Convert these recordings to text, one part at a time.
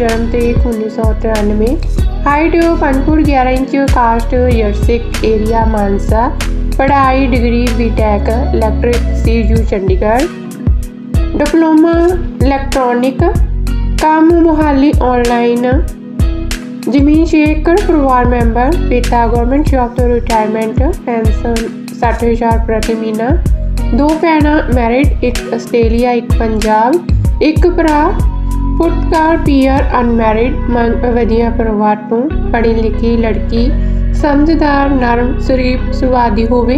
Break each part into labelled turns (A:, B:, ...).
A: ਸਿੰਘ ਜਨਮ ਤਰੀਕ 1993 height 5 foot 11 inch caste ਯਰਸਿਕ ਏਰੀਆ ਮਾਨਸਾ ਪੜ੍ਹਾਈ degree BTech electric CU Chandigarh diploma electronic ਕੰਮ ਮੁਹਾਲੀ ਆਨਲਾਈਨ ਜ਼ਮੀਨ 6 ਏਕੜ ਪਰਿਵਾਰ ਮੈਂਬਰ ਪਿਤਾ ਗਵਰਨਮੈਂਟ ਜੌਬ ਤੋਂ ਰਿਟਾਇਰਮੈਂਟ ਪੈਨਸ਼ਨ 60000 ਪ੍ਰਤੀ ਮਹੀਨਾ ਦੋ ਭੈਣਾਂ ਮੈਰਿਡ ਇੱਕ ਆਸਟ੍ਰੇਲੀਆ ਇੱਕ ਪੰਜਾਬ ਇੱਕ ਭਰਾ ਪੁਰਤਗਾਲ ਪੀਅਰ ਅਨਮੈਰਿਡ ਮੰਗ ਵਧੀਆ ਪਰਿਵਾਰ ਤੋਂ ਪੜ੍ਹੀ ਲਿਖੀ ਲੜਕੀ ਸਮਝਦਾਰ ਨਰਮ ਸ਼ਰੀਫ ਸੁਭਾਅ ਹੋਵੇ,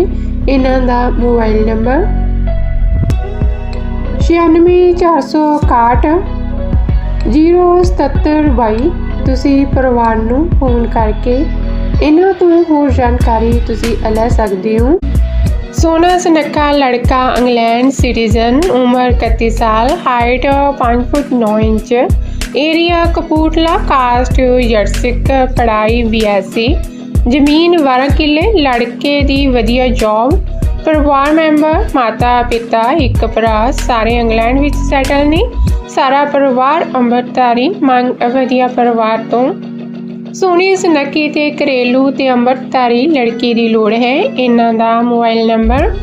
A: ਇਹਨਾਂ ਦਾ ਮੋਬਾਈਲ ਨੰਬਰ 96461 07722 ਤੁਸੀਂ ਪਰਿਵਾਰ ਨੂੰ ਫੋਨ ਕਰਕੇ ਇਹਨਾਂ ਤੋਂ ਹੋਰ ਜਾਣਕਾਰੀ ਤੁਸੀਂ ਲੈ ਸਕਦੇ ਹੋ। ਸੋਨਾ ਸੁਨੱਖਾ ਲੜਕਾ ਇੰਗਲੈਂਡ ਸਿਟੀਜ਼ਨ, ਉਮਰ 31 ਸਾਲ height 5 foot 9 inch area Kapurthala caste ਯਰਸਿਕ ਪੜਾਈ ਬੀਐਸਸੀ ਜ਼ਮੀਨ 12 ਕਿੱਲੇ, ਲੜਕੇ ਦੀ ਵਧੀਆ ਜੌਬ ਪਰਿਵਾਰ ਮੈਂਬਰ, ਮਾਤਾ ਪਿਤਾ, ਇੱਕ ਭਰਾ, ਸਾਰੇ ਇੰਗਲੈਂਡ ਵਿੱਚ ਸੈਟਲ ਨੇ। ਸਾਰਾ ਪਰਿਵਾਰ ਅੰਮ੍ਰਿਤਧਾਰੀ, ਮੰਗ ਵਧੀਆ ਪਰਿਵਾਰ ਤੋਂ। ਸੋਹਣੀ ਸੁਨੱਖੀ ਤੇ ਘਰੇਲੂ ਤੇ ਅੰਮ੍ਰਿਤਧਾਰੀ ਲੜਕੀ ਦੀ ਲੋੜ ਹੈ। ਇਹਨਾਂ ਦਾ ਮੋਬਾਈਲ ਨੰਬਰ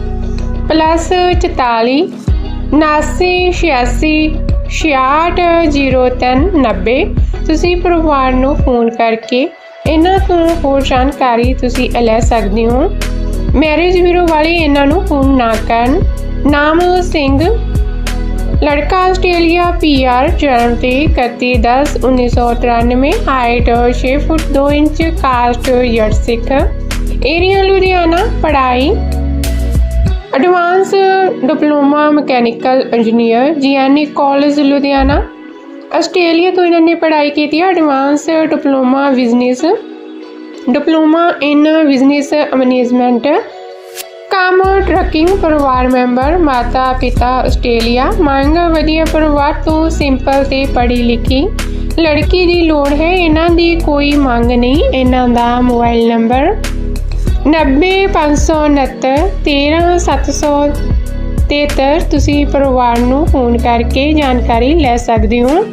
A: ਪਲੱਸ 44 79 86 660390 ਤੁਸੀਂ ਪਰਿਵਾਰ ਨੂੰ ਫੋਨ ਕਰਕੇ ਇਹਨਾਂ ਤੋਂ ਹੋਰ ਜਾਣਕਾਰੀ ਤੁਸੀਂ ਲੈ ਸਕਦੇ ਹੋ। ਮੈਰਿਜ ਬਿਊਰੋ ਵਾਲੇ ਇਹਨਾਂ ਨੂੰ ਫੋਨ ਨਾ ਕਰਨ। ਨਾਮ ਸਿੰਘ ਲੜਕਾ ਆਸਟ੍ਰੇਲੀਆ ਪੀਆਰ ਜਨਮ ਤੇ 31/10/1993 ਹਾਈਟ 6 ਫੁੱਟ 2 ਇੰਚ ਕਾਸਟ ਯਰਸਿਕ ਏਰੀਆ ਲੁਧਿਆਣਾ, ਪੜ੍ਹਾਈ। Advance diploma mechanical engineer GNE college Ludhiana. Australia ਤੋਂ ਇਹਨਾਂ ਨੇ ਪੜ੍ਹਾਈ ਕੀਤੀ ਹੈ advance diploma business diploma in business management ਕੰਮ ਟਰੱਕਿੰਗ ਪਰਿਵਾਰ ਮੈਂਬਰ, ਮਾਤਾ ਪਿਤਾ ਆਸਟ੍ਰੇਲੀਆ। ਮੰਗ, ਵਧੀਆ ਪਰਿਵਾਰ, ਤੋਂ ਸਿੰਪਲ ਤੇ ਪੜ੍ਹੀ ਲਿਖੀ। ਲੜਕੀ ਦੀ ਲੋੜ ਹੈ, ਇਹਨਾਂ ਦੀ ਕੋਈ ਮੰਗ ਨਹੀਂ। ਇਹਨਾਂ ਦਾ ਮੋਬਾਈਲ ਨੰਬਰ 90569 13773 ਤੁਸੀਂ ਪਰਿਵਾਰ ਨੂੰ ਫੋਨ ਕਰਕੇ ਜਾਣਕਾਰੀ ਲੈ ਸਕਦੇ ਹੋ।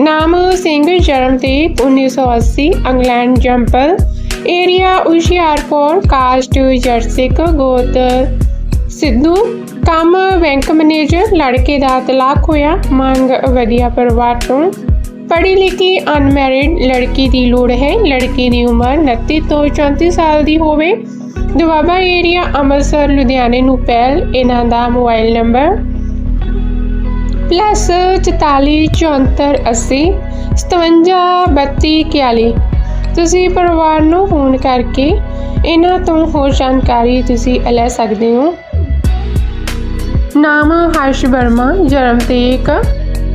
A: ਨਾਮ ਸਿੰਘ, ਜਨਮ ਤੇ 1980 ਇੰਗਲੈਂਡ ਜੰਪਲ ਏਰੀਆ ਹੁਸ਼ਿਆਰਪੁਰ, ਕਾਸਟ ਜਰਸਿਕ, ਗੋਤ ਸਿੱਧੂ। ਕੰਮ ਬੈਂਕ ਮੈਨੇਜਰ, ਲੜਕੇ ਦਾ ਤਲਾਕ ਹੋਇਆ, ਮੰਗ ਵਧੀਆ ਪਰਿਵਾਰ ਤੋਂ। ਪੜ੍ਹੀ ਲਿਖੀ ਅਨਮੈਰਿਡ ਲੜਕੀ ਦੀ ਲੋੜ ਹੈ, ਲੜਕੀ ਦੀ ਉਮਰ 29 ਤੋਂ 34 ਸਾਲ ਦੀ ਹੋਵੇ। ਦੁਆਬਾ ਏਰੀਆ ਅੰਮ੍ਰਿਤਸਰ, ਲੁਧਿਆਣੇ ਨੂੰ ਪਹਿਲ, ਇਹਨਾਂ ਦਾ ਮੋਬਾਈਲ ਨੰਬਰ ਪਲੱਸ 44 ਤੁਸੀਂ ਪਰਿਵਾਰ ਨੂੰ ਫੋਨ ਕਰਕੇ ਇਹਨਾਂ ਤੋਂ ਹੋਰ ਜਾਣਕਾਰੀ ਤੁਸੀਂ ਲੈ ਸਕਦੇ ਹੋ। ਨਾਮ ਹਰਸ਼ ਵਰਮਾ, ਜਨਮ ਤਰੀਕ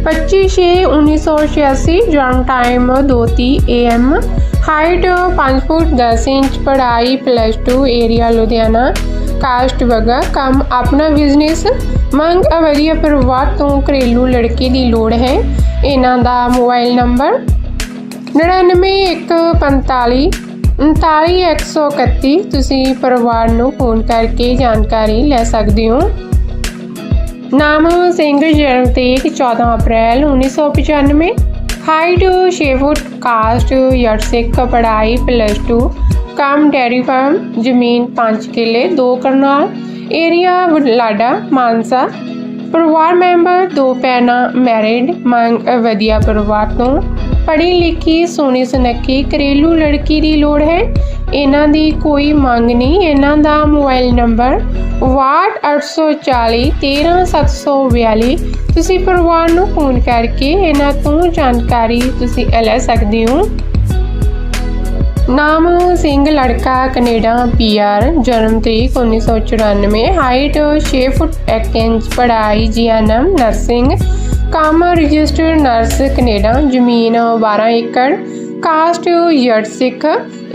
A: 25/6/1986 ਜਨਮ time 2:30 AM height 5 foot 10 inch, ਪੜ੍ਹਾਈ ਪਲੱਸ 2 ਏਰੀਆ ਲੁਧਿਆਣਾ ਕਾਸਟ ਵਗਾ, ਕੰਮ ਆਪਣਾ ਬਿਜ਼ਨਸ ਮੰਗ ਵਧੀਆ ਪਰਿਵਾਰ ਤੋਂ ਘਰੇਲੂ ਲੜਕੇ ਦੀ ਲੋੜ ਹੈ। ਇਹਨਾਂ ਦਾ ਮੋਬਾਈਲ ਨੰਬਰ 99145 39131 ਤੁਸੀਂ ਪਰਿਵਾਰ ਨੂੰ ਫੋਨ ਕਰਕੇ ਜਾਣਕਾਰੀ ਲੈ ਸਕਦੇ ਹੋ। ਨਾਮ ਸਿੰਘ ਜਨਮ ਤਰੀਕ 14 ਅਪ੍ਰੈਲ 1995 ਹਾਈਟ 6 ਫੁੱਟ ਕਾਸਟ ਯਰਸਿਕ ਪੜ੍ਹਾਈ ਪਲੱਸ 2 ਕੰਮ ਡੈਰੀ ਫਾਰਮ ਜ਼ਮੀਨ 5 ਕਿੱਲੇ 2 ਕਰਨਾਲ ਏਰੀਆ ਲਾਡਾ, ਮਾਨਸਾ। ਪਰਿਵਾਰ ਮੈਂਬਰ ਦੋ ਭੈਣਾਂ ਮੈਰਿਡ ਮੰਗ, ਵਧੀਆ ਪਰਿਵਾਰ ਤੋਂ। ਪੜ੍ਹੀ ਲਿਖੀ ਸੋਹਣੀ ਸੁਨੱਖੀ ਘਰੇਲੂ ਲੜਕੀ ਦੀ ਲੋੜ ਹੈ। ਇਹਨਾਂ ਦੀ ਕੋਈ ਮੰਗ ਨਹੀਂ। ਇਹਨਾਂ ਦਾ ਮੋਬਾਈਲ ਨੰਬਰ 6840 13742 ਤੁਸੀਂ ਪਰਿਵਾਰ ਨੂੰ ਫੋਨ ਕਰਕੇ ਇਹਨਾਂ ਤੋਂ ਜਾਣਕਾਰੀ ਤੁਸੀਂ ਲੈ ਸਕਦੇ ਹੋ। ਨਾਮ ਸਿੰਘ, ਲੜਕਾ ਕੈਨੇਡਾ ਪੀਆਰ ਜਨਮ ਤਰੀਕ 1994 ਹਾਈਟ 6 ਫੁੱਟ 1 ਇੰਚ, ਪੜ੍ਹਾਈ ਜੀਐਨਐਮ ਨਰਸਿੰਗ ਕੰਮ ਰਜਿਸਟਰਡ ਨਰਸ ਕੈਨੇਡਾ, ਜ਼ਮੀਨ 12 ਏਕੜ, ਕਾਸਟ ਯਰਡ ਸਿੱਖ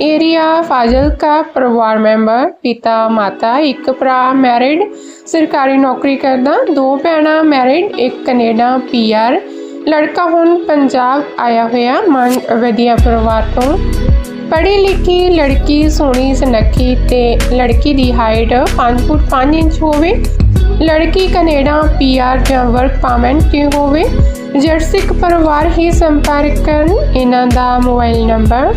A: ਏਰੀਆ, ਫਾਜ਼ਿਲਕਾ, ਪਰਿਵਾਰ ਮੈਂਬਰ, ਪਿਤਾ, ਮਾਤਾ, ਇੱਕ ਭਰਾ, ਮੈਰਿਡ, ਸਰਕਾਰੀ ਨੌਕਰੀ ਕਰਦਾ, ਦੋ ਭੈਣਾਂ, ਮੈਰਿਡ, ਇੱਕ ਕੈਨੇਡਾ, ਪੀਆਰ, ਲੜਕਾ ਹੁਣ ਪੰਜਾਬ ਆਇਆ ਹੋਇਆ ਮੰਗ ਵਧੀਆ ਪਰਿਵਾਰ ਤੋਂ। ਪੜ੍ਹੀ ਲਿਖੀ ਲੜਕੀ ਸੋਹਣੀ ਸੁਨੱਖੀ ਤੇ ਲੜਕੀ ਦੀ ਹਾਈਟ 5 ਫੁੱਟ 5 ਇੰਚ ਹੋਵੇ। ਲੜਕੀ ਕੈਨੇਡਾ ਪੀਆਰ ਜਾਂ ਵਰਕ ਪਰਮਿਟ ਦੀ ਹੋਵੇ। ਜੱਟ ਪਰਿਵਾਰ ਹੀ ਸੰਪਰਕ ਕਰਨ, ਇਹਨਾਂ ਦਾ ਮੋਬਾਈਲ ਨੰਬਰ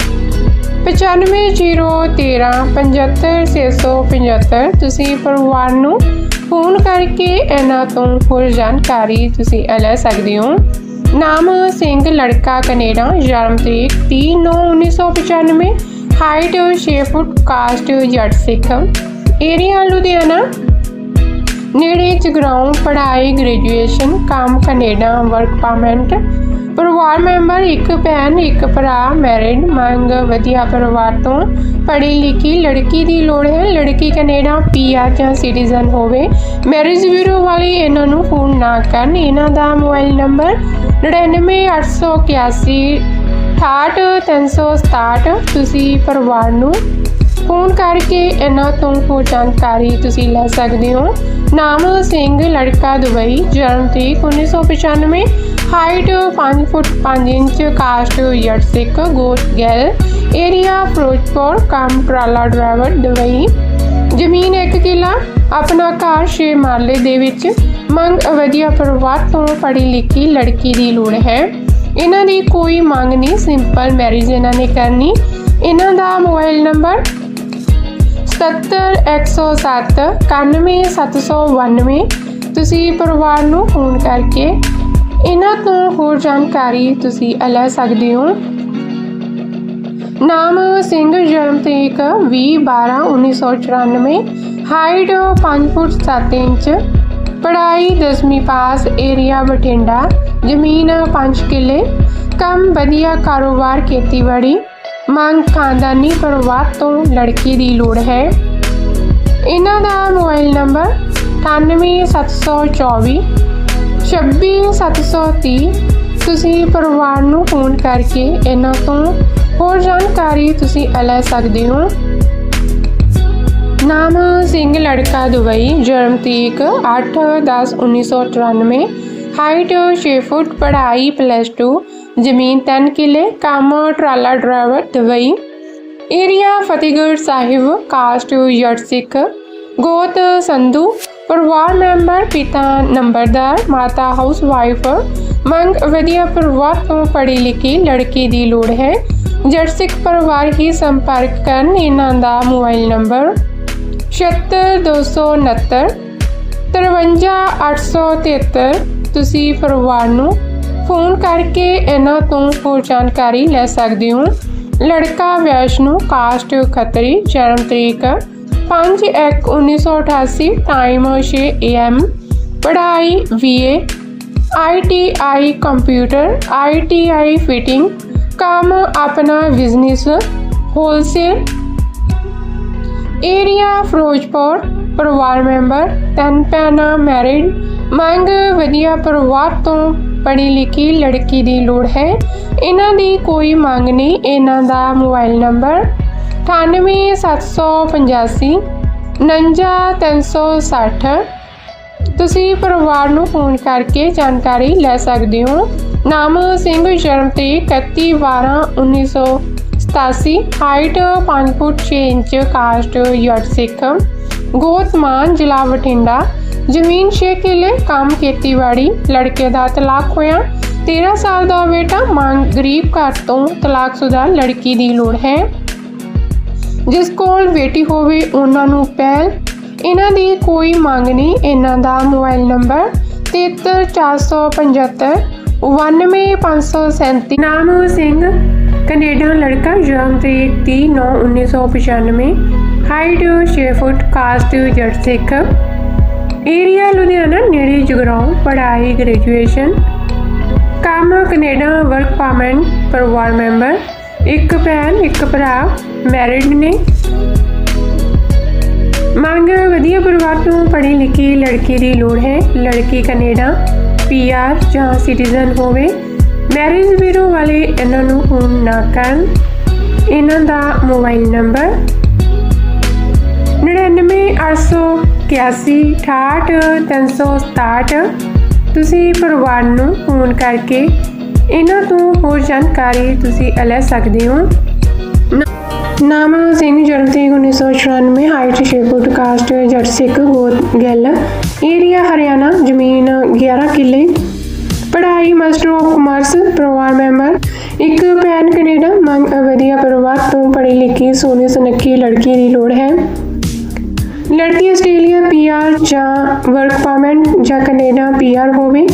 A: 9501375675 ਤੁਸੀਂ ਪਰਿਵਾਰ ਨੂੰ ਫੋਨ ਕਰਕੇ ਇਹਨਾਂ ਤੋਂ ਹੋਰ ਜਾਣਕਾਰੀ ਤੁਸੀਂ ਲੈ ਸਕਦੇ ਹੋ। ਨਾਮ ਸਿੰਘ, ਲੜਕਾ ਕੈਨੇਡਾ, ਜਨਮ ਤਰੀਕ 3/9/1995 ਹਾਈਟ 6 ਫੁੱਟ ਕਾਸਟ ਜੱਟ ਸਿੱਖ। ਏਰੀਆ ਲੁਧਿਆਣਾ, ਨੇੜੇ ਜਗਰਾਉਂ, ਪੜ੍ਹਾਈ ਗ੍ਰੈਜੂਏਸ਼ਨ ਕੰਮ ਕੈਨੇਡਾ ਵਰਕ ਪਰਮਿਟ ਪਰਿਵਾਰ ਮੈਂਬਰ, ਇੱਕ ਭੈਣ, ਇੱਕ ਭਰਾ ਮੈਰਿਡ ਮੰਗ ਵਧੀਆ ਪਰਿਵਾਰ ਤੋਂ ਪੜ੍ਹੀ ਲਿਖੀ ਲੜਕੀ ਦੀ ਲੋੜ ਹੈ। ਲੜਕੀ ਕੈਨੇਡਾ ਪੀਆਰ ਜਾਂ ਸਿਟੀਜ਼ਨ ਹੋਵੇ। ਮੈਰਿਜ ਬਿਊਰੋ ਵਾਲੇ ਇਹਨਾਂ ਨੂੰ ਫੋਨ ਨਾ ਕਰਨ। ਇਹਨਾਂ ਦਾ ਮੋਬਾਈਲ ਨੰਬਰ 99881 68367 ਤੁਸੀਂ ਪਰਿਵਾਰ ਨੂੰ ਫੋਨ ਕਰਕੇ ਇਹਨਾਂ ਤੋਂ ਹੋਰ ਜਾਣਕਾਰੀ ਤੁਸੀਂ ਲੈ ਸਕਦੇ ਹੋ। ਨਾਮ ਸਿੰਘ, ਲੜਕਾ ਦੁਬਈ, ਜਨਮ ਤਰੀਕ 1995 height 5 foot 5 inch, caste Jat Sikh ਗੋਤ ਗੈਲ। ਏਰੀਆ ਫਿਰੋਜ਼ਪੁਰ ਕੰਮ ਟਰਾਲਾ ਡਰਾਈਵਰ ਦੁਬਈ। ਜ਼ਮੀਨ ਇੱਕ ਕਿੱਲਾ। ਆਪਣਾ ਘਰ ਛੇ ਮਾਰਲੇ ਦੇ ਵਿੱਚ। ਮੰਗ ਵਧੀਆ ਪਰਿਵਾਰ ਤੋਂ ਪੜ੍ਹੀ ਲਿਖੀ ਲੜਕੀ ਦੀ ਲੋੜ ਹੈ। ਇਹਨਾਂ ਦੀ ਕੋਈ ਮੰਗ ਨਹੀਂ ਸਿੰਪਲ ਮੈਰਿਜ ਇਹਨਾਂ ਨੇ ਕਰਨੀ। ਇਹਨਾਂ ਦਾ ਮੋਬਾਈਲ ਨੰਬਰ 70107 91792 ਤੁਸੀਂ ਪਰਿਵਾਰ ਨੂੰ ਫੋਨ ਕਰਕੇ ਇਹਨਾਂ ਤੋਂ ਹੋਰ ਜਾਣਕਾਰੀ ਤੁਸੀਂ ਲੈ ਸਕਦੇ ਹੋ। ਨਾਮ ਸਿੰਘ, ਜਨਮ ਤਰੀਕ 20/12/1994 ਹਾਈਟ 5 ਫੁੱਟ 7 ਇੰਚ। ਪੜ੍ਹਾਈ 10ਵੀਂ ਪਾਸ ਏਰੀਆ ਬਠਿੰਡਾ। ਜ਼ਮੀਨ 5 ਕਿੱਲੇ। ਕੰਮ ਵਧੀਆ ਕਾਰੋਬਾਰ ਖੇਤੀਬਾੜੀ। ਮੰਗ ਖਾਨਦਾਨੀ ਪਰਿਵਾਰ ਤੋਂ ਲੜਕੀ ਦੀ ਲੋੜ ਹੈ। ਇਹਨਾਂ ਦਾ ਮੋਬਾਈਲ ਨੰਬਰ 98724 26730 ਤੁਸੀਂ ਪਰਿਵਾਰ ਨੂੰ ਫੋਨ ਕਰਕੇ ਇਹਨਾਂ ਤੋਂ ਹੋਰ ਜਾਣਕਾਰੀ ਤੁਸੀਂ ਲੈ ਸਕਦੇ ਹੋ। ਨਾਮ ਸਿੰਘ, ਲੜਕਾ ਦੁਬਈ, ਜਨਮ ਤਰੀਕ 8/10/1994 ਹਾਈਟ 6 ਫੁੱਟ, ਪੜ੍ਹਾਈ ਪਲੱਸ 2 ਜ਼ਮੀਨ 3 ਕਿੱਲੇ, ਕੰਮ, ਟਰਾਲਾ driver Dubai area Fatehgarh Sahib, caste Jat Sikh. ਗੋਤ ਸੰਧੂ, ਪਰਿਵਾਰ ਮੈਂਬਰ, ਪਿਤਾ ਨੰਬਰਦਾਰ, ਮਾਤਾ ਹਾਊਸ ਵਾਈਫ। ਮੰਗ ਵਧੀਆ ਪਰਿਵਾਰ ਤੋਂ ਪੜ੍ਹੀ ਲਿਖੀ ਲੜਕੀ ਦੀ ਲੋੜ ਹੈ। ਜੱਟ ਪਰਿਵਾਰ ਹੀ ਸੰਪਰਕ ਕਰਨ ਇਹਨਾਂ ਦਾ ਮੋਬਾਈਲ ਨੰਬਰ 76269 53873 ਤੁਸੀਂ ਪਰਿਵਾਰ ਨੂੰ ਫੋਨ ਕਰਕੇ ਇਹਨਾਂ ਤੋਂ ਹੋਰ ਜਾਣਕਾਰੀ ਲੈ ਸਕਦੇ ਹੋ। ਲੜਕਾ ਵੈਸ਼ਨੂ, ਕਾਸਟ ਖੱਤਰੀ, ਜਨਮ ਤਰੀਕ 5/1/1988 ਟਾਈਮ 6 AM ਪੜ੍ਹਾਈ BA ITI computer ITI fitting ਕੰਮ ਆਪਣਾ ਬਿਜ਼ਨਸ ਹੋਲਸੇਲ ਏਰੀਆ ਫਿਰੋਜ਼ਪੁਰ, ਪਰਿਵਾਰ ਮੈਂਬਰ ਤਿੰਨ ਭੈਣਾਂ ਮੈਰਿਡ ਮੰਗ ਵਧੀਆ ਪਰਿਵਾਰ ਤੋਂ ਪੜ੍ਹੀ ਲਿਖੀ ਲੜਕੀ ਦੀ ਲੋੜ ਹੈ। ਇਹਨਾਂ ਦੀ ਕੋਈ ਮੰਗ ਨਹੀਂ। ਇਹਨਾਂ ਦਾ ਮੋਬਾਈਲ ਨੰਬਰ 98785 49360 ਤੁਸੀਂ ਪਰਿਵਾਰ ਨੂੰ ਫੋਨ ਕਰਕੇ ਜਾਣਕਾਰੀ ਲੈ ਸਕਦੇ ਹੋ। ਨਾਮ ਸਿੰਘ, ਜਨਮ ਤੇ 31 12 1987 height 5 foot 6 inch, caste Jat Sikh. ਗੋਤ ਮਾਨ, ਜ਼ਿਲ੍ਹਾ ਬਠਿੰਡਾ। ਜ਼ਮੀਨ 6 ਕਿੱਲੇ, ਕੰਮ ਖੇਤੀਬਾੜੀ, ਲੜਕੇ ਦਾ ਤਲਾਕ ਹੋਇਆ। 13 ਸਾਲ ਦਾ ਬੇਟਾ ਮੰਗ ਗਰੀਬ ਘਰ ਤੋਂ ਤਲਾਕਸ਼ੁਦਾ ਲੜਕੀ ਦੀ ਲੋੜ ਹੈ। ਜਿਸ ਕੋਲ ਬੇਟੀ ਹੋਵੇ, ਉਹਨਾਂ ਨੂੰ ਪਹਿਲ ਇਹਨਾਂ ਦੀ ਕੋਈ ਮੰਗ ਨਹੀਂ, ਇਹਨਾਂ ਦਾ ਮੋਬਾਈਲ ਨੰਬਰ 73475 91537 ਨਾਮ ਸਿੰਘ, ਕੈਨੇਡਾ ਲੜਕਾ, ਜਨਮ ਤਰੀਕ 30/9/1995 ਹਾਈਟ 6 ਫੁੱਟ, ਕਾਸਟ ਜੱਟ ਸਿੱਖ। ਏਰੀਆ ਲੁਧਿਆਣਾ ਨੇੜੇ ਜਗਰਾਉਂ, ਪੜ੍ਹਾਈ ਗ੍ਰੈਜੂਏਸ਼ਨ ਕੰਮ ਕੈਨੇਡਾ ਵਰਕ ਪਰਮਿਟ ਪਰਿਵਾਰ ਮੈਂਬਰ। ਇੱਕ ਭੈਣ, ਇੱਕ ਭਰਾ ਮੈਰਿਡ ਨੇ। ਮੰਗ, ਵਧੀਆ ਪਰਿਵਾਰ ਤੋਂ ਪੜ੍ਹੀ ਲਿਖੀ ਲੜਕੀ ਦੀ ਲੋੜ ਹੈ। ਲੜਕੀ ਕੈਨੇਡਾ ਪੀਆਰ ਜਾਂ ਸਿਟੀਜ਼ਨ ਹੋਵੇ। ਮੈਰਿਜ ਬਿਊਰੋ ਵਾਲੇ ਇਹਨਾਂ ਨੂੰ ਫੋਨ ਨਾ ਕਰਨ। ਇਹਨਾਂ ਦਾ ਮੋਬਾਈਲ ਨੰਬਰ 9988168367 ਤੁਸੀਂ ਪਰਿਵਾਰ ਨੂੰ ਫੋਨ ਕਰਕੇ ਇਹਨਾਂ ਤੋਂ ਹੋਰ ਜਾਣਕਾਰੀ ਤੁਸੀਂ ਲੈ ਸਕਦੇ ਹੋ। ਨਾਮ ਸਿੰਘ ਜਨਮਤੀ 1994 height 6 foot caste Jat Sikh ਗੋਤ ਗਿੱਲ ਏਰੀਆ ਹਰਿਆਣਾ, ਜ਼ਮੀਨ 11 ਕਿੱਲੇ। ਪੜ੍ਹਾਈ ਮਾਸਟਰ ਆਫ ਕਮਰਸ, ਪਰਿਵਾਰ ਮੈਂਬਰ, ਇੱਕ ਭੈਣ ਕੈਨੇਡਾ, ਮੰਗ, ਵਧੀਆ ਪਰਿਵਾਰ ਤੋਂ ਪੜ੍ਹੀ ਲਿਖੀ ਸੋਹਣੀ ਸੁਨੱਖੀ ਲੜਕੀ ਦੀ ਲੋੜ ਹੈ। ਲੜਕੀ ਆਸਟ੍ਰੇਲੀਆ ਪੀਆਰ ਜਾਂ ਵਰਕ ਪਰਮਿਟ ਜਾਂ ਕੈਨੇਡਾ ਪੀਆਰ ਹੋਵੇ।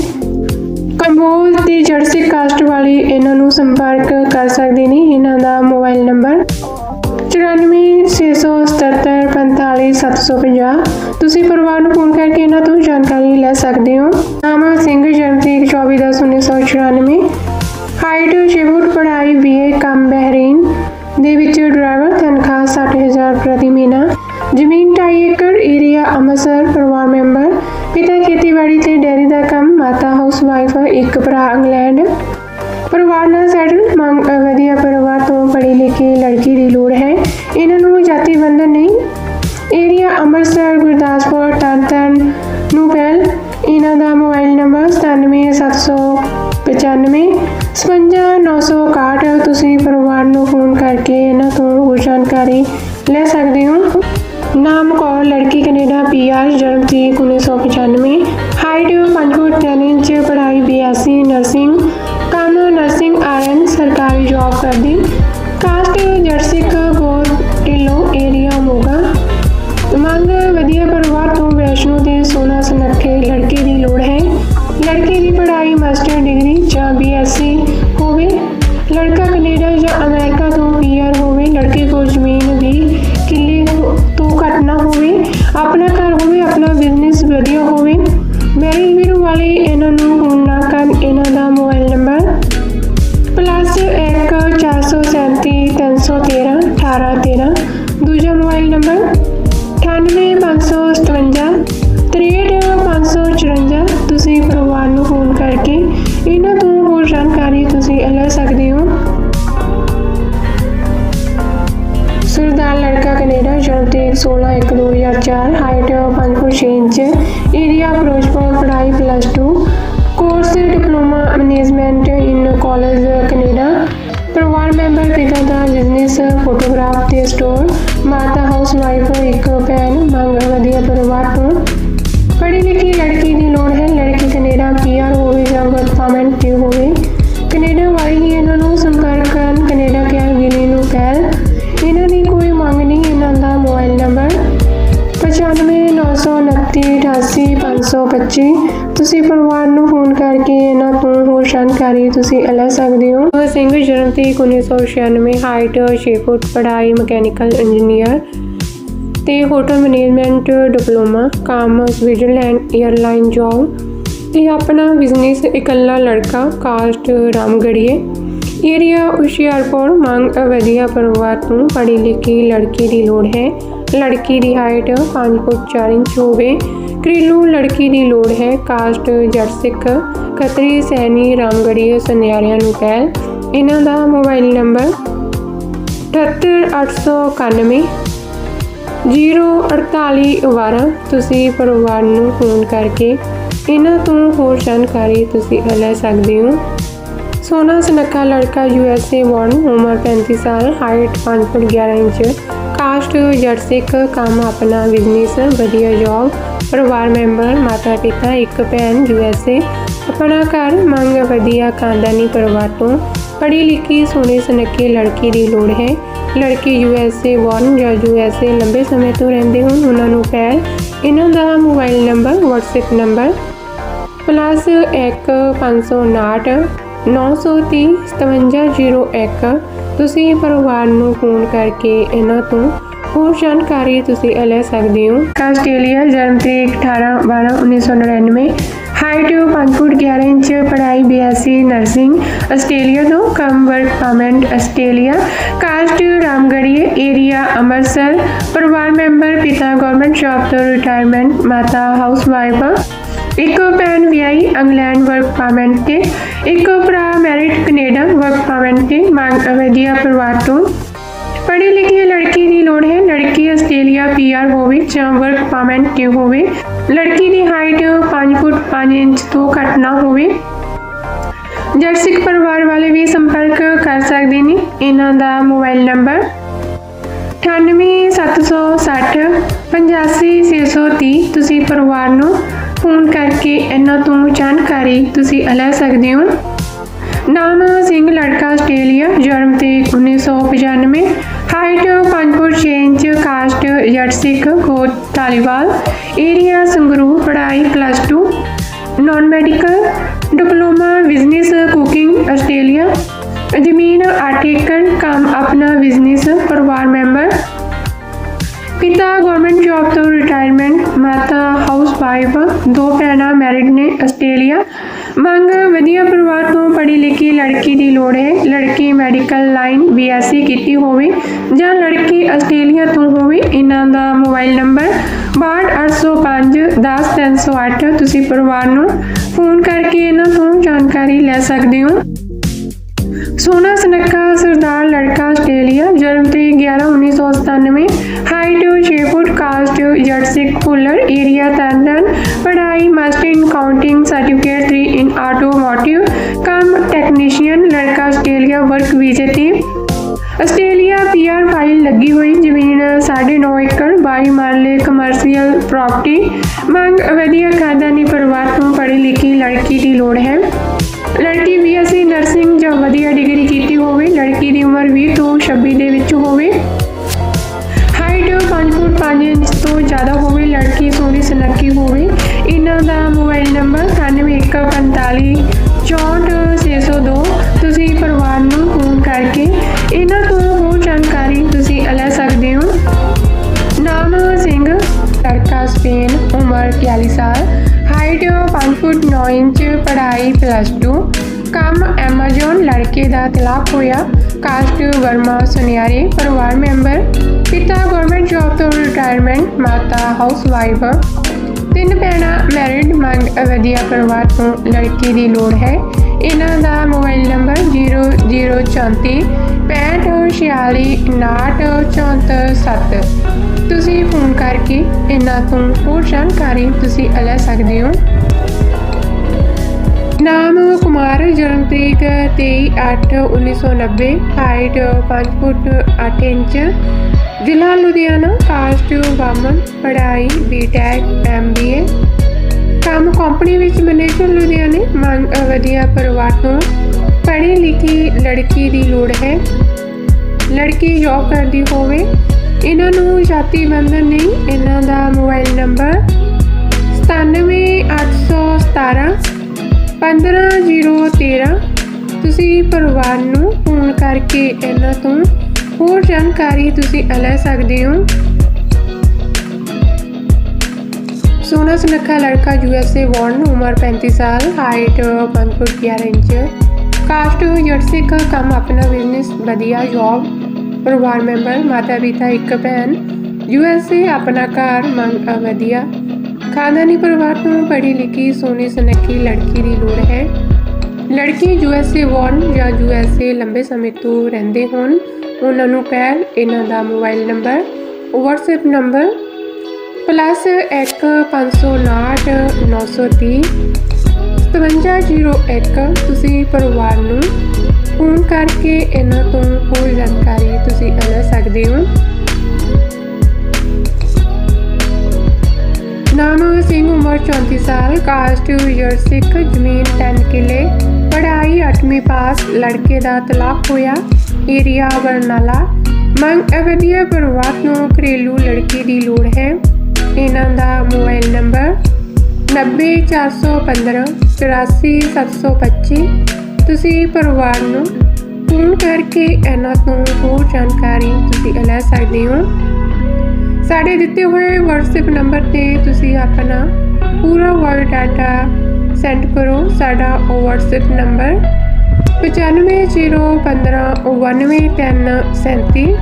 A: ਕੰਬੋਜ ਦੀ ਜਰਸੀ ਕਾਸਟ ਵਾਲੇ ਇਹਨਾਂ ਨੂੰ ਸੰਪਰਕ ਕਰ ਸਕਦੇ ਨੇ। ਇਹਨਾਂ ਦਾ ਮੋਬਾਈਲ ਨੰਬਰ 9467745750 ਤੁਸੀਂ ਪਰਿਵਾਰ ਨੂੰ ਫੋਨ ਕਰਕੇ ਇਹਨਾਂ ਤੋਂ ਜਾਣਕਾਰੀ ਲੈ ਸਕਦੇ ਹੋ। ਨਾਮ ਸਿੰਘ ਜਨਤੀ 24/10/1994 ਹਾਈਟ 6 ਫੁੱਟ, ਪੜ੍ਹਾਈ, ਬੀਏ, ਕੰਮ, ਬਹਿਰੀਨ। ਦੇ ਵਿੱਚ ਡਰਾਈਵਰ, ਤਨਖਾਹ 60000 ਪ੍ਰਤੀ ਮਹੀਨਾ। ਜ਼ਮੀਨ 2.5 ਏਕੜ ਏਰੀਆ ਅੰਮ੍ਰਿਤਸਰ ਪਰਿਵਾਰ ਮੈਂਬਰ, ਪਿਤਾ ਖੇਤੀਬਾੜੀ ਤੇ ਡੈਰੀ ਦਾ ਕੰਮ, ਮਾਤਾ ਹਾਊਸ ਵਾਈਫ, ਇੱਕ ਭਰਾ ਇੰਗਲੈਂਡ। ਪਰਿਵਾਰ ਨਾਲ ਸੈਟਲ ਮੰਗ ਵਧੀਆ ਪਰਿਵਾਰ ਤੋਂ ਪੜ੍ਹੀ ਲਿਖੀ ਲੜਕੀ ਦੀ ਲੋੜ ਹੈ। ਇਹਨਾਂ ਨੂੰ ਜਾਤੀ ਬੰਧਨ ਨਹੀਂ ਏਰੀਆ ਅੰਮ੍ਰਿਤਸਰ, ਗੁਰਦਾਸਪੁਰ ਤਰਨਤਾਰਨ ਨੂੰ ਪਹਿਲ। ਇਹਨਾਂ ਦਾ ਮੋਬਾਈਲ ਨੰਬਰ 97795 55961 ਤੁਸੀਂ ਪਰਿਵਾਰ ਨੂੰ ਫੋਨ ਕਰਕੇ ਇਹਨਾਂ ਤੋਂ ਹੋਰ ਜਾਣਕਾਰੀ ਲੈ ਸਕਦੇ ਹੋ। ਨਾਮ ਕੌਰ, ਲੜਕੀ ਕੈਨੇਡਾ ਪੀਆਰ ਜਨਮ ਤਰੀਕ 1995 ਹਾਈਟ 5 ਫੁੱਟ 3 ਇੰਚ, ਪੜ੍ਹਾਈ ਬੀਐਸਸੀ ਨਰਸਿੰਗ ਕੰਮ ਨਰਸਿੰਗ ਆਰਐਨ ਸਰਕਾਰੀ ਜੌਬ ਕਰਦੀ। 9592988525 ਤੁਸੀਂ ਪਰਿਵਾਰ ਨੂੰ ਫੋਨ ਕਰਕੇ ਇਹਨਾਂ ਤੋਂ ਹੋਰ ਜਾਣਕਾਰੀ ਤੁਸੀਂ ਲੈ ਸਕਦੇ ਹੋ। ਉਹ ਸਿੰਘ ਜਨਮ ਤਰੀਕ 1996 ਹਾਈਟ 6 ਫੁੱਟ, ਪੜ੍ਹਾਈ ਮਕੈਨੀਕਲ ਇੰਜੀਨੀਅਰ ਤੇ ਹੋਟਲ ਮੈਨੇਜਮੈਂਟ, ਡਿਪਲੋਮਾ, ਕੰਮ, ਸਵਿਟਜ਼ਰਲੈਂਡ 에ਅਰਲਾਈਨ ਜੌਬ ਤੇ ਆਪਣਾ ਬਿਜ਼ਨਸ ਇਕੱਲਾ ਲੜਕਾ ਕਾਸਟ ਰਾਮਗੜੀਏ। ਏਰੀਆ ਹੁਸ਼ਿਆਰਪੁਰ, ਮੰਗ ਵਧੀਆ ਪਰਿਵਾਰ ਤੋਂ ਪੜ੍ਹੀ ਲਿਖੀ ਲੜਕੀ ਦੀ ਲੋੜ ਹੈ। ਲੜਕੀ ਦੀ ਹਾਈਟ 5 ਫੁੱਟ 4 ਇੰਚ ਹੋਵੇ। ਘਰੇਲੂ ਲੜਕੀ ਦੀ ਲੋੜ ਹੈ। ਕਾਸਟ ਜੱਟ ਸਿੱਖ ਖੱਤਰੀ ਸੈਣੀ ਰਾਮਗੜੀਏ ਸੁਨਿਆਰਿਆਂ ਨੂੰ ਪਹਿਲ। ਇਹਨਾਂ ਦਾ ਮੋਬਾਈਲ ਨੰਬਰ 78891 04812 ਤੁਸੀਂ ਪਰਿਵਾਰ ਨੂੰ ਫੋਨ ਕਰਕੇ ਇਹਨਾਂ ਤੋਂ ਹੋਰ ਜਾਣਕਾਰੀ ਤੁਸੀਂ ਲੈ ਸਕਦੇ ਹੋ। ਸੋਨਾ ਸੁਨੱਖਾ ਲੜਕਾ ਯੂਐਸਏ ਬੌਰਨ ਉਮਰ 35 ਸਾਲ, ਹਾਈਟ 5 ਫੁੱਟ 11 ਇੰਚ ਕਾਸਟ ਜੱਟ ਕੰਮ ਆਪਣਾ ਬਿਜ਼ਨਸ ਵਧੀਆ ਜੌਬ ਪਰਿਵਾਰ ਮੈਂਬਰ ਮਾਤਾ ਪਿਤਾ, ਇੱਕ ਭੈਣ ਯੂਐਸਏ ਆਪਣਾ ਘਰ, ਮੰਗ ਵਧੀਆ ਖਾਨਦਾਨੀ ਪਰਿਵਾਰ ਤੋਂ। ਪੜ੍ਹੀ ਲਿਖੀ, ਸੋਹਣੇ ਸੁਨੱਖੀ ਲੜਕੀ ਦੀ ਲੋੜ ਹੈ। ਲੜਕੀ ਯੂਐਸਏ ਵਾਰਨ ਜਾਂ ਯੂਐਸਏ ਲੰਬੇ ਸਮੇਂ ਤੋਂ ਰਹਿੰਦੇ ਹੋਣ, ਉਹਨਾਂ ਨੂੰ ਪਹਿਲ ਇਹਨਾਂ ਦਾ mobile number WhatsApp number plus 1 559 930 5701 ਤੁਸੀਂ ਪਰਿਵਾਰ ਨੂੰ ਫੋਨ ਕਰਕੇ ਇਹਨਾਂ ਤੋਂ ਹੋਰ ਜਾਣਕਾਰੀ ਤੁਸੀਂ ਲੈ ਸਕਦੇ ਹੋ। ਆਸਟ੍ਰੇਲੀਆ ਜਨਮ ਤਰੀਕ 18 12 1999 ਹਾਈਟ 5 ਫੁੱਟ 11 ਇੰਚ, ਪੜ੍ਹਾਈ ਬੀਐਸਸੀ ਨਰਸਿੰਗ ਆਸਟ੍ਰੇਲੀਆ ਤੋਂ ਕਮ ਵਰਕ ਪਰਮਿਟ ਆਸਟ੍ਰੇਲੀਆ ਕਾਸਟ ਰਾਮਗੜੀਏ ਏਰੀਆ ਅੰਮ੍ਰਿਤਸਰ, ਪਰਿਵਾਰ ਮੈਂਬਰ ਪਿਤਾ ਗਵਰਨਮੈਂਟ ਜੌਬ ਤੋਂ ਰਿਟਾਇਰਮੈਂਟ ਮਾਤਾ ਹਾਊਸ ਵਾਈਫ ਇੱਕ ਭੈਣ ਵਿਆਹੀ ਇੰਗਲੈਂਡ ਵਰਕ ਪਰਮਿਟ ਤੇ, ਇੱਕ ਭਰਾ ਮੈਰਿਡ ਕੈਨੇਡਾ ਵਰਕ ਪਰਮਿਟ ਤੇ ਮੰਗ ਵਧੀਆ ਪਰਿਵਾਰ ਤੋਂ। ਪੜ੍ਹੀ ਲਿਖੀ ਲੜਕੀ ਦੀ ਲੋੜ ਹੈ, ਲੜਕੀ ਆਸਟ੍ਰੇਲੀਆ ਪੀਆਰ ਹੋਵੇ ਜਾਂ ਵਰਕ ਪਰਮਿਟ ਤੇ ਹੋਵੇ। ਲੜਕੀ ਦੀ ਹਾਈਟ 5 ਫੁੱਟ 5 ਇੰਚ ਤੋਂ ਘੱਟ ਨਾ ਹੋਵੇ। ਜਰਸਿਕ ਪਰਿਵਾਰ ਵਾਲੇ ਵੀ ਸੰਪਰਕ ਕਰ ਸਕਦੇ ਨੇ, ਇਹਨਾਂ ਦਾ ਮੋਬਾਈਲ ਨੰਬਰ 98760 85630 ਤੁਸੀਂ ਪਰਿਵਾਰ ਨੂੰ ਫੋਨ ਕਰਕੇ ਇਹਨਾਂ ਤੋਂ ਜਾਣਕਾਰੀ ਤੁਸੀਂ ਲੈ ਸਕਦੇ ਹੋ। ਨਾਮ ਸਿੰਘ, ਲੜਕਾ ਆਸਟ੍ਰੇਲੀਆ, ਜਨਮ ਤੇ 1995 height 5 foot 6 inch, caste Jat ਸਿੱਖ ਕੋਟ ਧਾਲੀਵਾਲ। ਏਰੀਆ ਸੰਗਰੂ ਪੜ੍ਹਾਈ plus 2 non medical diploma business cooking Australia. ਜ਼ਮੀਨ 8 ਏਕੜ, ਕੰਮ ਆਪਣਾ ਬਿਜ਼ਨਸ ਪਰਿਵਾਰ ਮੈਂਬਰ ਪਿਤਾ ਗਵਰਨਮੈਂਟ ਜੌਬ ਤੋਂ ਰਿਟਾਇਰਮੈਂਟ ਮਾਤਾ ਵਾਈਫ ਦੋ ਭੈਣਾਂ ਮੈਰਿਡ ਨੇ ਆਸਟ੍ਰੇਲੀਆ। ਮੰਗ, ਵਧੀਆ ਪਰਿਵਾਰ ਤੋਂ ਪੜ੍ਹੀ ਲਿਖੀ ਲੜਕੀ ਦੀ ਲੋੜ ਹੈ। ਲੜਕੀ ਮੈਡੀਕਲ ਲਾਈਨ ਬੀਐਸਸੀ ਕੀਤੀ ਹੋਵੇ ਜਾਂ ਲੜਕੀ ਆਸਟ੍ਰੇਲੀਆ ਤੋਂ ਹੋਵੇ, ਇਹਨਾਂ ਦਾ ਮੋਬਾਈਲ ਨੰਬਰ 62805 ਤੁਸੀਂ ਪਰਿਵਾਰ ਨੂੰ ਫੋਨ ਕਰਕੇ ਇਹਨਾਂ ਤੋਂ ਜਾਣਕਾਰੀ ਲੈ ਸਕਦੇ ਹੋ। ਸੋਨਾ ਸਨੱਕਾ ਸਰਦਾਰ ਲੜਕਾ ਆਸਟ੍ਰੇਲੀਆ, ਜਨਮ ਤੇ 11 1997 ਹਾਈਟ 6 ਫੁੱਟ ਕਾਸਟ ਜੱਟ ਸਿੱਖ ਫੁੱਲਰ ਏਰੀਆ ਤਰਨਨ ਪੜ੍ਹਾਈ, master in accounting certificate 3 in automotive ਕੰਮ ਟੈਕਨੀਸ਼ੀਅਨ ਲੜਕਾ ਆਸਟ੍ਰੇਲੀਆ ਵਰਕ ਵੀਜ਼ੇ ਤੇ। ਆਸਟ੍ਰੇਲੀਆ ਪੀਆਰ ਫਾਈਲ ਲੱਗੀ ਹੋਈ, ਜ਼ਮੀਨ 9.5 ਏਕੜ 22 ਮਰਲੇ ਕਮਰਸ਼ੀਅਲ ਪ੍ਰਾਪਰਟੀ ਮੰਗ, ਵਧੀਆ ਖਾਨਦਾਨੀ ਪਰਿਵਾਰ ਤੋਂ ਪੜ੍ਹੀ ਲਿਖੀ ਲੜਕੀ ਦੀ ਲੋੜ ਹੈ। ਲੜਕੀ ਵੀ 9145 64602 ਤੁਸੀਂ ਪਰਿਵਾਰ ਨੂੰ ਫੋਨ ਕਰਕੇ ਇਹਨਾਂ ਤੋਂ ਹੋਰ ਜਾਣਕਾਰੀ ਤੁਸੀਂ ਲੈ ਸਕਦੇ ਹੋ। ਨਾਮ ਸਿੰਘ ਲੜਕਾ ਸਪੇਨ, ਉਮਰ 41 ਸਾਲ ਹਾਈਟ 5 ਫੁੱਟ 9 ਇੰਚ, ਪੜ੍ਹਾਈ ਪਲੱਸ 2 ਕੰਮ ਐਮਾਜ਼ਨ ਲੜਕੇ ਦਾ ਤਲਾਕ ਹੋਇਆ ਕਾਸਟ ਵਰਮਾ ਸੁਨਿਆਰੇ, ਪਰਿਵਾਰ ਮੈਂਬਰ ਪਿਤਾ ਗਵਰਨਮੈਂਟ ਜੌਬ ਤੋਂ ਰਿਟਾਇਰਮੈਂਟ ਮਾਤਾ ਹਾਊਸ ਵਾਈਫ ਤਿੰਨ ਭੈਣਾਂ ਮੈਰਿਡ ਮੰਗ ਵਧੀਆ ਪਰਿਵਾਰ ਤੋਂ ਲੜਕੀ ਦੀ ਲੋੜ ਹੈ। ਇਹਨਾਂ ਦਾ ਮੋਬਾਈਲ ਨੰਬਰ 0034 6546 64 ਤੁਸੀਂ ਫੋਨ ਕਰਕੇ ਇਹਨਾਂ ਤੋਂ ਹੋਰ ਜਾਣਕਾਰੀ ਤੁਸੀਂ ਲੈ ਸਕਦੇ ਹੋ। ਨਾਮ ਕੁਮਾਰ, ਜਨਮ ਤਰੀਕ 23/8/1990 ਹਾਈਟ 5 ਫੁੱਟ 8 ਇੰਚ ਜ਼ਿਲ੍ਹਾ ਲੁਧਿਆਣਾ ਕਾਸਟ ਵਾਮਨ ਪੜ੍ਹਾਈ ਬੀਟੈਕ ਐਮਬੀਏ ਕੰਮ ਕੰਪਨੀ ਵਿੱਚ ਮੈਨੇਜਰ ਲੁਧਿਆਣੇ, ਮੰਗ ਵਧੀਆ ਪਰਿਵਾਰ ਤੋਂ। ਪੜ੍ਹੀ ਲਿਖੀ ਲੜਕੀ ਦੀ ਲੋੜ ਹੈ। ਲੜਕੀ ਜੌਬ ਕਰਦੀ ਹੋਵੇ। ਇਹਨਾਂ ਨੂੰ ਜਾਤੀ ਬੰਧਨ ਨਹੀਂ, ਇਹਨਾਂ ਦਾ ਮੋਬਾਈਲ ਨੰਬਰ 97817 15013 ਤੁਸੀਂ ਪਰਿਵਾਰ ਨੂੰ ਫੋਨ ਕਰਕੇ ਇਹਨਾਂ ਤੋਂ ਹੋਰ ਜਾਣਕਾਰੀ ਤੁਸੀਂ ਲੈ ਸਕਦੇ ਹੋ। ਸੋਨਾ ਸੁਨੱਖਾ ਲੜਕਾ ਯੂਐਸਏ ਬੌਰਨ ਉਮਰ 35 ਸਾਲ height 5 foot 11 inch. Caste Jat ਸਿੱਖ ਕੰਮ ਆਪਣਾ ਬਿਜ਼ਨਸ ਵਧੀਆ ਜੌਬ ਪਰਿਵਾਰ ਮੈਂਬਰ ਮਾਤਾ ਪਿਤਾ ਇੱਕ ਭੈਣ। ਯੂਐਸਏ ਆਪਣਾ ਘਰ, ਮੰਗ ਵਧੀਆ। ਖਾਨਦਾਨੀ ਪਰਿਵਾਰ ਤੋਂ ਪੜ੍ਹੀ ਲਿਖੀ ਸੋਹਣੀ ਸੁਨੱਖੀ ਲੜਕੀ ਦੀ ਲੋੜ ਹੈ। ਲੜਕੀ ਯੂਐਸਏ ਵਾਰਨ ਜਾਂ ਯੂਐਸਏ ਲੰਬੇ ਸਮੇਂ ਤੋਂ ਰਹਿੰਦੇ ਹੋਣ। ਉਹਨਾਂ ਨੂੰ ਪਹਿਲ ਇਹਨਾਂ ਦਾ mobile number WhatsApp number plus 1 559 930 5701 ਤੁਸੀਂ ਪਰਿਵਾਰ ਨੂੰ ਫੋਨ ਕਰਕੇ ਇਹਨਾਂ ਤੋਂ ਹੋਰ ਜਾਣਕਾਰੀ ਤੁਸੀਂ ਲੈ ਸਕਦੇ ਹੋ। ਨਾਮ ਸਿੰਘ, ਉਮਰ 34 ਸਾਲ ਕਾਸਟ ਯਰ ਸਿੱਖ, ਜ਼ਮੀਨ 10 ਕਿਲੇ, ਪੜ੍ਹਾਈ 8ਵੀਂ ਪਾਸ, ਲੜਕੇ ਦਾ ਤਲਾਕ ਹੋਇਆ। ਏਰੀਆ ਬਰਨਾਲਾ ਮੰਗ ਅਵਧੀਆ ਪਰਿਵਾਰ ਨੂੰ ਘਰੇਲੂ ਲੜਕੀ ਦੀ ਲੋੜ ਹੈ। ਇਹਨਾਂ ਦਾ ਮੋਬਾਈਲ ਨੰਬਰ 90415 84725 ਤੁਸੀਂ ਪਰਿਵਾਰ ਨੂੰ ਫੋਨ ਕਰਕੇ ਇਹਨਾਂ ਤੋਂ ਹੋਰ ਜਾਣਕਾਰੀ ਤੁਸੀਂ ਲੈ ਸਕਦੇ ਹੋ। ਸਾਡੇ ਦਿੱਤੇ ਹੋਏ WhatsApp ਨੰਬਰ ਤੇ ਤੁਸੀਂ ਆਪਣਾ ਪੂਰਾ ਵਰਡ ਡਾਟਾ ਸੈਂਡ ਕਰੋ। ਸਾਡਾ ਉਹ WhatsApp ਨੰਬਰ 9501599337